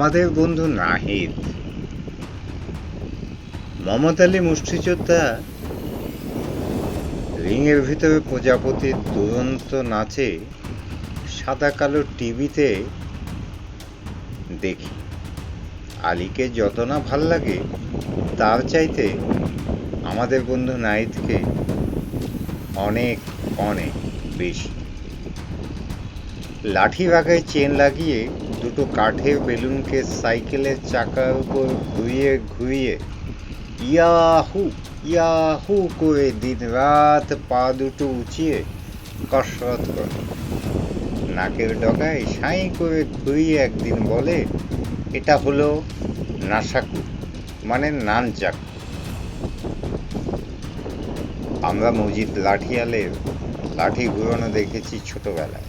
আমাদের বন্ধু নাহিদ। মমত আলী মুষ্টিযোদ্ধা রিংয়ের ভিতরে প্রজাপতির দুরন্ত নাচে সাদা কালো টিভিতে দেখি। আলীকে যত না ভালো লাগে, তার চাইতে আমাদের বন্ধু নাহিদকে অনেক অনেক বেশি। লাঠি বাগায় চেন লাগিয়ে দুটো কাঠের বেলুনকে সাইকেলের চাকার উপর ঘুরিয়ে ঘুরিয়ে ইয়াহু ইয়াহু করে দিন রাত পা দুটো উঁচিয়ে কসরত করে। নাকের ডগায় সাঁই করে ঘুরিয়ে একদিন বলে, এটা হলো নাসাকু মানে নান চাকু আমরা মজিদ লাঠিয়ালের লাঠি ঘুরানো দেখেছি ছোটবেলায়।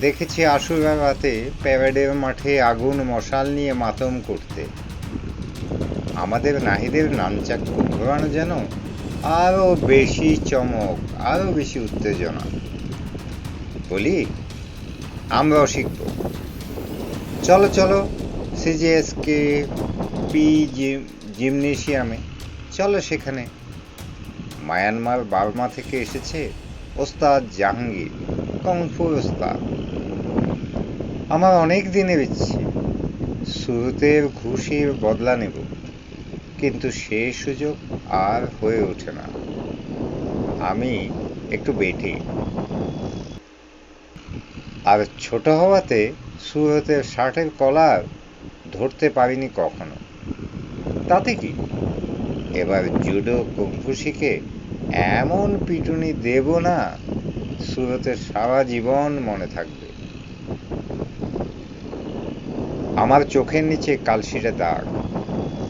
দেখেছি আশুরা রাতে প্যারেডের মাঠে আগুন মশাল নিয়ে মাতম করতে। আমাদের নাহিদের নানচাক্কু ঘোরানো যেন আরও বেশি চমক, আরও বেশি উত্তেজনা। বলি, আমরাও শিখব। চলো চলো, সিজিএসকে পি জিমনেশিয়ামে। চলো সেখানে। মায়ানমার বার্মা থেকে এসেছে ওস্তাদ জাহাঙ্গীর কংফু ওস্তাদ। আমার অনেক দিনের ইচ্ছে। শুরুতের ঘুষির বদলা নেব, কিন্তু সে সুযোগ আর হয়ে ওঠে না। আমি একটু বেটে। আর ছোট হওয়াতে সুরতের শার্টের কলার ধরতে পারিনি কখনো। তাতে কি? এবার জুডো কুম্ফু শিখে এমন পিটুনি দেব না সুরতের সারা জীবন মনে থাকবে। আমার চোখের নিচে কালশিরে দাগ।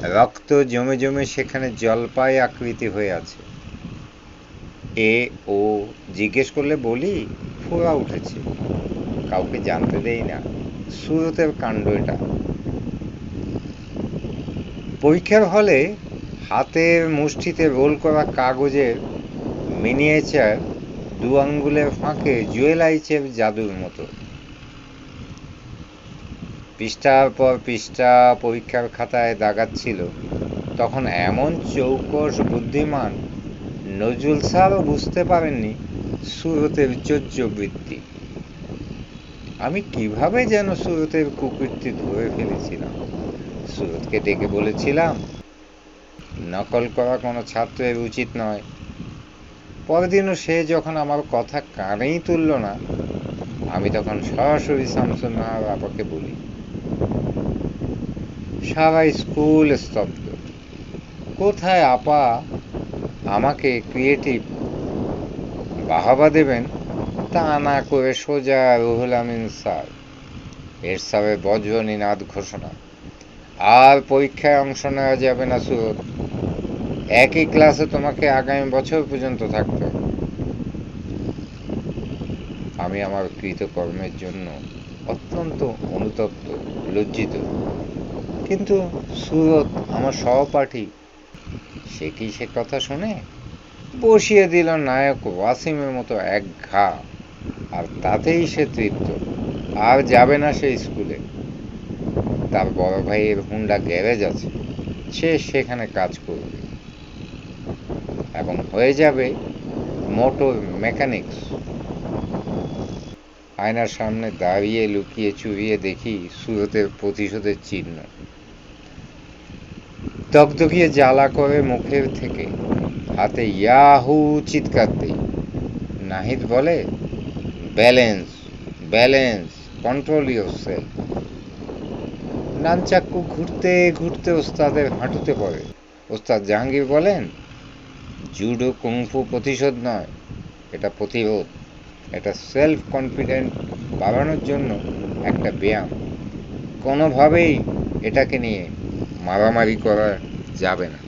রক্ত জমে জমে সেখানে জলপাই আকৃতি হয়ে আছে। এ, ও, জিজ্ঞেস করলে বলি, ফোড়া উঠেছে। কাউকে জানতে দেই না। সুরতের কাণ্ড এটা। পরীক্ষার হলে হাতের মুষ্টিতে রোল করা কাগজের মিনিয়েচার দু আঙ্গুলের ফাঁকে জুয়েল আইচের জাদুর মতো। পৃষ্ঠার পর পৃষ্ঠা পরীক্ষার খাতায় দাগাচ্ছিল তখন এমন চৌকস বুদ্ধিমান নজরুল স্যারও বুঝতে পারেননি সুরতের বৃত্তি। আমি কীভাবে যেন সুরতের কুকীর্তি ধরে ফেলেছিলাম। সুরতকে ডেকে বলেছিলাম, নকল করা কোনো ছাত্রের উচিত নয়। পরদিনও সে যখন আমার কথা কানেই তুলল না, আমি তখন সরাসরি শামসুন্নাহার আপাকে বলি সারা স্কুল স্তব্ধ। কোথায় আপা আমাকে ক্রিয়েটিভ বাহাবা দেবেন তা না করে সোজা রুহুল আমিন স্যার, এর সাবে বজ্রনীনাদ ঘোষণা। আর পরীক্ষায় অংশ নেওয়া যাবে না সুরত। একই ক্লাসে তোমাকে আগামী বছর পর্যন্ত থাকতে। আমি আমার কৃতকর্মের জন্য অত্যন্ত অনুতপ্ত, লজ্জিত। কিন্তু সুরত আমার সহপাঠী। সে কি সে কথা শুনে? বসিয়ে দিল নায়ক ওয়াসিমের মতো এক ঘা। আর তাতেই সে তৃপ্ত। আর যাবে না সে স্কুলে। তার বড় ভাইয়ের হুন্ডা গ্যারেজ আছে। সে সেখানে কাজ করবে। এবং হয়ে যাবে মোটর মেকানিক্স। আয়নার সামনে দাঁড়িয়ে লুকিয়ে চুরিয়ে দেখি সুরতের প্রতিশোধের চিহ্ন। দগদগিয়ে জ্বালা করে মুখের থেকে, হাতে ইয়াহু চিৎকার দেই। নাহিদ বলে, balance balance, control yourself nunchaku ঘুরতে ঘুরতে ওস্তাদের হাঁটুতে পড়ে। ওস্তাদ জাহাঙ্গীর বলেন, জুডো কুংফু প্রতিশোধ নয়, এটা প্রতিরোধ। এটা সেলফ কনফিডেন্ট বাড়ানোর জন্য একটা ব্যায়াম। কোনোভাবেই এটাকে নিয়ে মারামারি করা যাবে না।